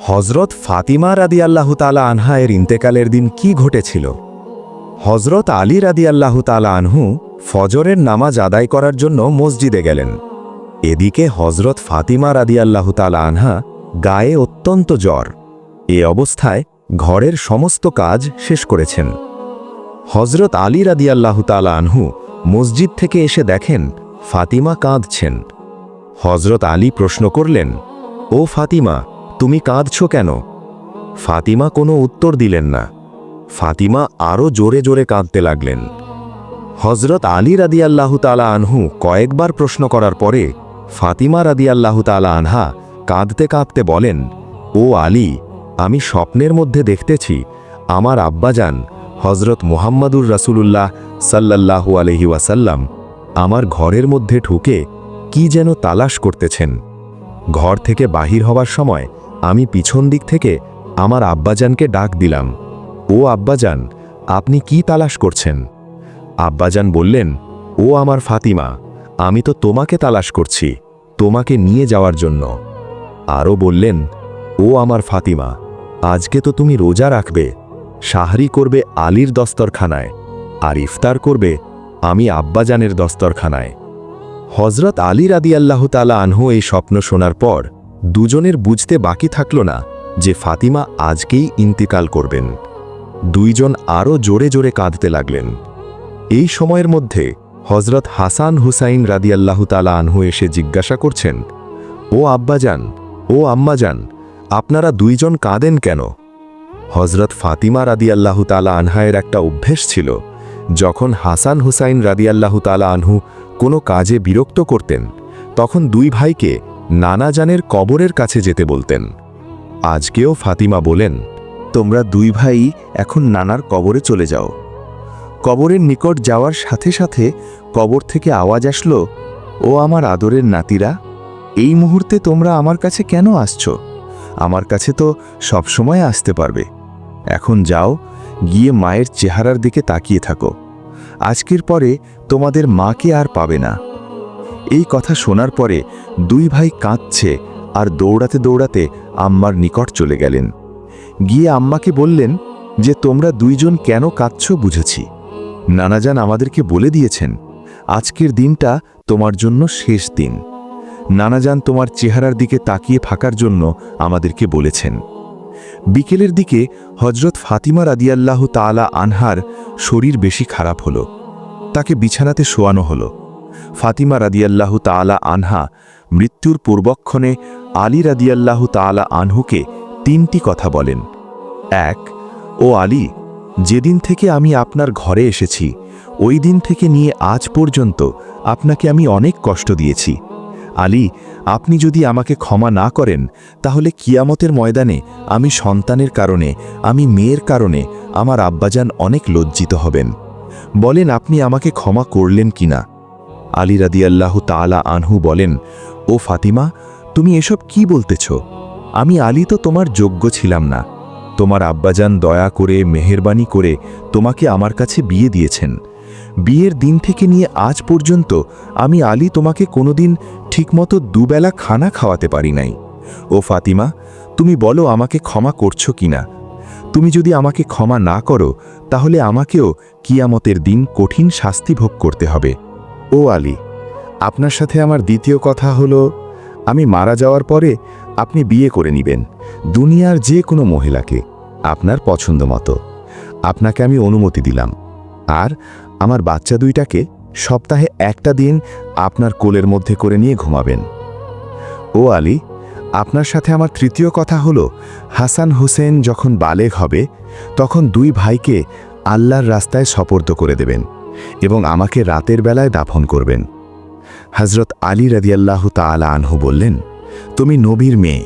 হজরত ফাতিমা রাদি আল্লাহ তালা আনহা এর ইন্তেকালের দিন কি ঘটেছিল? হজরত আলী রাদি আল্লাহ তালা আনহু ফজরের নামাজ আদায় করার জন্য মসজিদে গেলেন। এদিকে হজরত ফাতিমা রাদি আল্লাহ তালা আনহা গায়ে অত্যন্ত জ্বর। এ অবস্থায় ঘরের সমস্ত কাজ শেষ করেছেন। হজরত আলী রাদি আল্লাহ তালা আনহু মসজিদ থেকে এসে দেখেন ফাতিমা কাঁদছেন। হজরত আলী প্রশ্ন করলেন, ও ফাতিমা তুমি কাঁদছ কেন? ফাতিমা কোনো উত্তর দিলেন না। ফাতিমা আরও জোরে জোরে কাঁদতে লাগলেন। হজরত আলী রাদি তালা আনহু কয়েকবার প্রশ্ন করার পরে ফাতিমা রাদি তালা আনহা কাঁদতে কাঁদতে বলেন, ও আলী, আমি স্বপ্নের মধ্যে দেখতেছি আমার আব্বাজান হজরত মুহাম্মাদুর রাসূলুল্লাহ সাল্লাল্লাহু আলহি ওয়াসাল্লাম আমার ঘরের মধ্যে ঢুকে কি যেন তালাশ করতেছেন। ঘর থেকে বাহির হবার সময় আমি পিছন দিক থেকে আমার আব্বাজানকে ডাক দিলাম। ও আব্বাজান, আপনি কি তালাশ করছেন? আব্বাজান বললেন, ও আমার ফাতিমা, আমি তো তোমাকে তালাশ করছি, তোমাকে নিয়ে যাওয়ার জন্য। আরও বললেন, ও আমার ফাতিমা, আজকে তো তুমি রোজা রাখবে সাহরি করবে আলীর দস্তরখানায়, আর ইফতার করবে আমি আব্বাজানের দস্তরখানায়। হজরত আলী রাদি তালা আনহু এই স্বপ্ন শোনার পর দুজনের বুঝতে বাকি থাকল না যে ফাতিমা আজকেই ইন্তিকাল করবেন। দুইজন আরও জোরে জোরে কাঁদতে লাগলেন। এই সময়ের মধ্যে হজরত হাসান হুসাইন রাদিয়াল্লাহু তালা আনহু এসে জিজ্ঞাসা করছেন, ও আব্বাজান, ও আম্মাজান, আপনারা দুইজন কাঁদেন কেন? হজরত ফাতিমা রাদিয়াল্লাহু তালা আনহায়ের একটা অভ্যেস ছিল, যখন হাসান হুসাইন রাদিয়াল্লাহু তালা আনহু কোনো কাজে বিরক্ত করতেন, তখন দুই ভাইকে নানাজানের কবরের কাছে যেতে বলতেন। আজকেও ফাতিমা বলেন, তোমরা দুই ভাই এখন নানার কবরে চলে যাও। কবরের নিকট যাওয়ার সাথে সাথে কবর থেকে আওয়াজ আসলো, ও আমার আদরের নাতিরা, এই মুহূর্তে তোমরা আমার কাছে কেন আসছো? আমার কাছে তো সবসময় আসতে পারবে। এখন যাও, গিয়ে মায়ের চেহারার দিকে তাকিয়ে থাকো। আজকের পরে তোমাদের মাকে আর পাবে না। এই কথা শোনার পরে দুই ভাই কাঁদছে আর দৌড়াতে দৌড়াতে আম্মার নিকট চলে গেলেন। গিয়ে আম্মাকে বললেন যে, তোমরা দুইজন কেন কাঁদছ বুঝেছি। নানাজান আমাদেরকে বলে দিয়েছেন, আজকের দিনটা তোমার জন্য শেষ দিন। নানাজান তোমার চেহারার দিকে তাকিয়ে থাকার জন্য আমাদেরকে বলেছেন। বিকেলের দিকে হজরত ফাতিমা রাদিয়াল্লাহ তালা আনহার শরীর বেশি খারাপ হলো। তাকে বিছানাতে শোয়ানো হলো। ফাতিমা রাদিয়াল্লাহ তালা আনহা মৃত্যুর পূর্বক্ষণে আলী রাদিয়াল্লাহ তালা আনহুকে তিনটি কথা বলেন। এক, ও আলী, যেদিন থেকে আমি আপনার ঘরে এসেছি, ওই দিন থেকে নিয়ে আজ পর্যন্ত আপনাকে আমি অনেক কষ্ট দিয়েছি। আলী, আপনি যদি আমাকে ক্ষমা না করেন, তাহলে কিয়ামতের ময়দানে আমি সন্তানের কারণে, আমি মেয়ের কারণে আমার আব্বাজান অনেক লজ্জিত হবেন। বলেন, আপনি আমাকে ক্ষমা করলেন কিনা? আলী রাদিয়াল্লাহ তালা আনহু বলেন, ও ফাতিমা, তুমি এসব কি বলতেছ? আমি আলী তো তোমার যোগ্য ছিলাম না। তোমার আব্বাজান দয়া করে, মেহেরবানি করে তোমাকে আমার কাছে বিয়ে দিয়েছেন। বিয়ের দিন থেকে নিয়ে আজ পর্যন্ত আমি আলী তোমাকে কোনোদিন ঠিকমতো দুবেলা খানা খাওয়াতে পারি নাই। ও ফাতিমা, তুমি বলো আমাকে ক্ষমা করছ কিনা? তুমি যদি আমাকে ক্ষমা না করো, তাহলে আমাকেও কিয়ামতের দিন কঠিন শাস্তি ভোগ করতে হবে। ও আলী, আপনার সাথে আমার দ্বিতীয় কথা হলো, আমি মারা যাওয়ার পরে আপনি বিয়ে করে নেবেন দুনিয়ার যে কোনো মহিলাকে আপনার পছন্দ মতো। আপনাকে আমি অনুমতি দিলাম। আর আমার বাচ্চা দুইটাকে সপ্তাহে একটা দিন আপনার কোলের মধ্যে করে নিয়ে ঘুমাবেন। ও আলী, আপনার সাথে আমার তৃতীয় কথা হলো, হাসান হোসেন যখন বালেগ হবে, তখন দুই ভাইকে আল্লাহর রাস্তায় সপর্দ করে দেবেন। এবং আমাকে রাতের বেলায় দাফন করবেন। হজরত আলী রাদিয়াল্লাহ তালা আনহু বললেন, তুমি নবীর মেয়ে,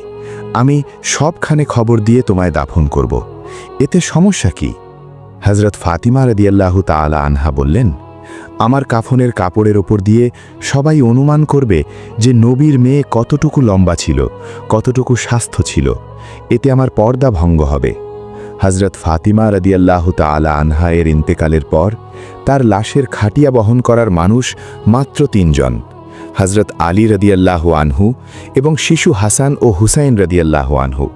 আমি সবখানে খবর দিয়ে তোমায় দাফন করব। এতে সমস্যা কি? হজরত ফাতিমা রাদিয়াল্লাহ তালা আনহা বললেন, আমার কাফনের কাপড়ের ওপর দিয়ে সবাই অনুমান করবে যে নবীর মেয়ে কতটুকু লম্বা ছিল, কতটুকু স্বাস্থ্য ছিল। এতে আমার পর্দা ভঙ্গ হবে। হজরত ফাতিমা রাদিয়াল্লাহ তালা আনহা এর ইন্তেকালের পর তার লাশের খাটিয়া বহন করার মানুষ মাত্র তিনজন হজরত আলী রদিয়াল্লাহ আনহু এবং শিশু হাসান ও হুসাইন রদিয়াল্লাহ আনহু।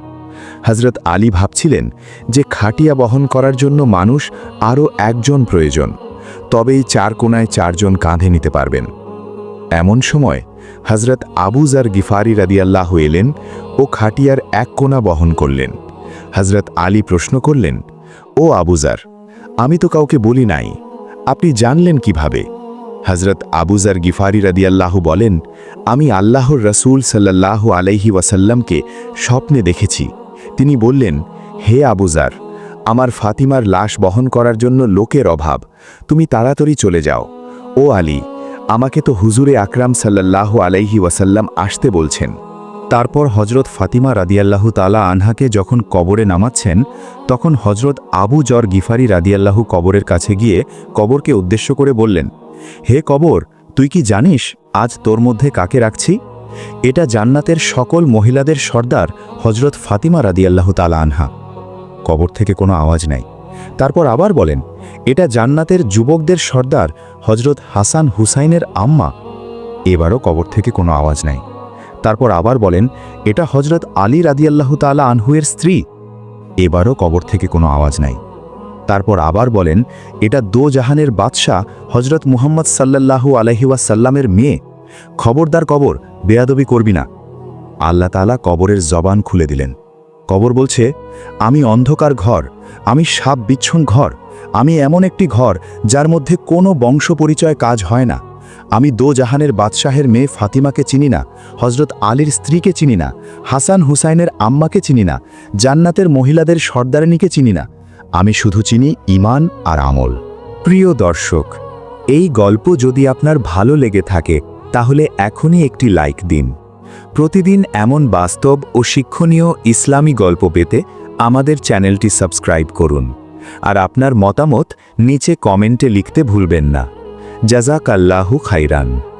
হজরত আলী ভাবছিলেন যে খাটিয়া বহন করার জন্য মানুষ আরও একজন প্রয়োজন, তবেই চার কোনায় চারজন কাঁধে নিতে পারবেন। এমন সময় হজরত আবুজার গিফারি রাদিয়াল্লাহ এলেন ও খাটিয়ার এক কোনা বহন করলেন। হজরত আলী প্রশ্ন করলেন, ও আবুজার আমি তো কাউকে বলি নাই, আপনি জানলেন কীভাবে? হজরত আবুজার গিফারি রাদিয়াল্লাহ বলেন, আমি আল্লাহর রসুল সাল্লাহ আলাইহি ওয়াসাল্লামকে স্বপ্নে দেখেছি। তিনি বললেন, হে আবুজার আমার ফাতিমার লাশ বহন করার জন্য লোকের অভাব, তুমি তাড়াতাড়ি চলে যাও। ও আলী, আমাকে তো হুজুরে আকরাম সাল্লাহ আলাইহি ওয়াসাল্লাম আসতে বলছেন। তারপর হজরত ফাতিমা রাদিয়াল্লাহু তালা আনহাকে যখন কবরে নামাচ্ছেন, তখন হজরত আবু জর গিফারি রাদিয়াল্লাহু কবরের কাছে গিয়ে কবরকে উদ্দেশ্য করে বললেন, হে কবর, তুই কি জানিস আজ তোর মধ্যে কাকে রাখছি? এটা জান্নাতের সকল মহিলাদের সর্দার হজরত ফাতিমা রাদিয়াল্লাহু তালা আনহা। কবর থেকে কোনো আওয়াজ নাই। তারপর আবার বলেন, এটা জান্নাতের যুবকদের সর্দার হজরত হাসান হুসাইনের আম্মা। এবারও কবর থেকে কোনো আওয়াজ নাই। তারপর আবার বলেন, এটা হজরত আলী রাদিয়াল্লাহু তালা আনহুয়ের স্ত্রী। এবারও কবর থেকে কোনো আওয়াজ নাই। তারপর আবার বলেন, এটা দো জাহানের বাদশাহ হজরত মুহাম্মদ সাল্লাল্লাহু আলহিউসাল্লামের মেয়ে। খবরদার কবর, বেয়াদবি করবি না। আল্লাহ তালা কবরের জবান খুলে দিলেন। কবর বলছে, আমি অন্ধকার ঘর, আমি সাপ বিচ্ছন ঘর, আমি এমন একটি ঘর যার মধ্যে কোনো বংশ পরিচয় কাজ হয় না। আমি দো জাহানের বাদশাহের মেয়ে ফাতিমাকে চিনি না হজরত আলীর স্ত্রীকে চিনি না, হাসান হুসাইনের আম্মাকে চিনি না, জান্নাতের মহিলাদের সর্দারিনীকে চিনি না। আমি শুধু চিনি ইমান আর আমল। প্রিয় দর্শক, এই গল্প যদি আপনার ভালো লেগে থাকে, তাহলে এখনই একটি লাইক দিন। প্রতিদিন এমন বাস্তব ও শিক্ষণীয় ইসলামী গল্প পেতে আমাদের চ্যানেলটি সাবস্ক্রাইব করুন। আর আপনার মতামত নিচে কমেন্টে লিখতে ভুলবেন না। জাজাক আল্লাহু খাইরান।